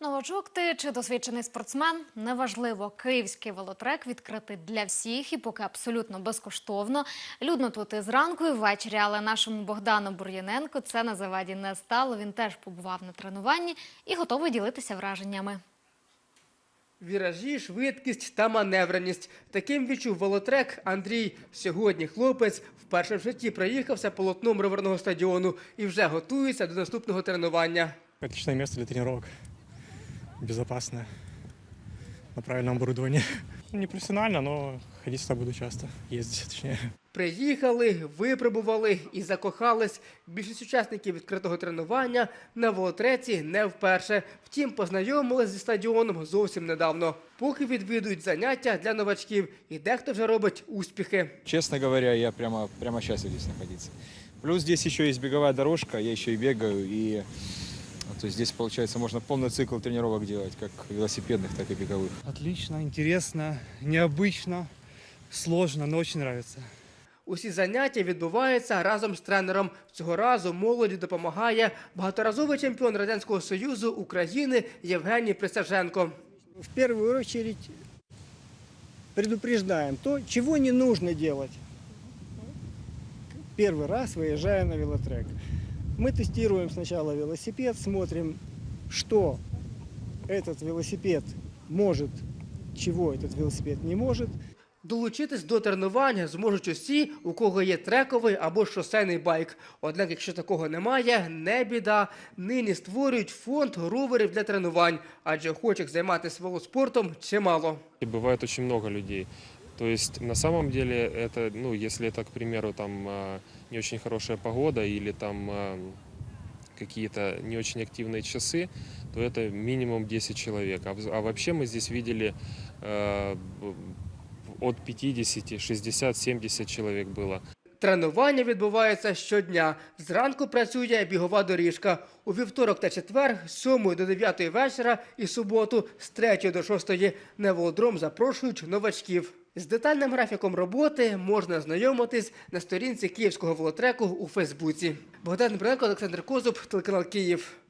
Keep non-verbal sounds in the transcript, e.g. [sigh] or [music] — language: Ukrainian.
Новачок ти чи досвідчений спортсмен неважливо. Київський велотрек відкритий для всіх і поки абсолютно безкоштовно. Людно тут і зранку, і ввечері, але нашому Богдану Бур'яненку це на заваді не стало. Він теж побував на тренуванні і готовий ділитися враженнями. Віражі, швидкість та маневреність. Таким відчув велотрек Андрій. Сьогодні хлопець вперше в житті проїхався полотном роверного стадіону і вже готується до наступного тренування. Отличное место для тренировок. Безопасное. На правильном оборудовании. [laughs] Не профессионально, но ходить сюда буду часто. Ездить, точнее. Приїхали, випробували і закохались. Більшість учасників відкритого тренування на велотреці не вперше. Втім, познайомились зі стадіоном зовсім недавно. Поки відвідують заняття для новачків, і дехто вже робить успіхи. Честно говоря, я прямо, прямо счастлив здесь находиться. Плюс здесь еще есть беговая дорожка, я еще и бегаю, и а, то есть здесь, получается, можно полный цикл тренировок делать, как велосипедных, так и беговых. Отлично, интересно, необычно, сложно, но очень нравится. Усі заняття відбуваються разом з тренером. Цього разу молоді допомагає багаторазовий чемпіон Радянського Союзу України Євгеній Присяженко. в первую очередь предупреждаем то, чего не нужно делать. Первый раз выезжая на велотрек. Мы тестируем сначала велосипед, смотрим, что этот велосипед может, чего этот велосипед не может. Долучитись до тренування зможуть усі, у кого є трековий або шосейний байк. Однак, якщо такого немає, не біда. Нині створюють фонд роверів для тренувань, адже охочих займатися велоспортом чимало. И бывает очень много людей. То есть на самом деле это, ну, если это, к примеру, там а, не очень хорошая погода или там а, какие-то не очень активные часы, то это минимум 10 человек. А, а вообще мы здесь видели от 50, 60, 70 человек было. Тренування відбувається щодня. Зранку працює бігова доріжка. У вівторок та четвер з 7 до 9 вечора і суботу з 3 до 6 на велодром запрошують новачків. З детальним графіком роботи можна знайомитись на сторінці Київського велотреку у Фейсбуці. Богдан Бренко, Олександр Козуб, телеканал Київ.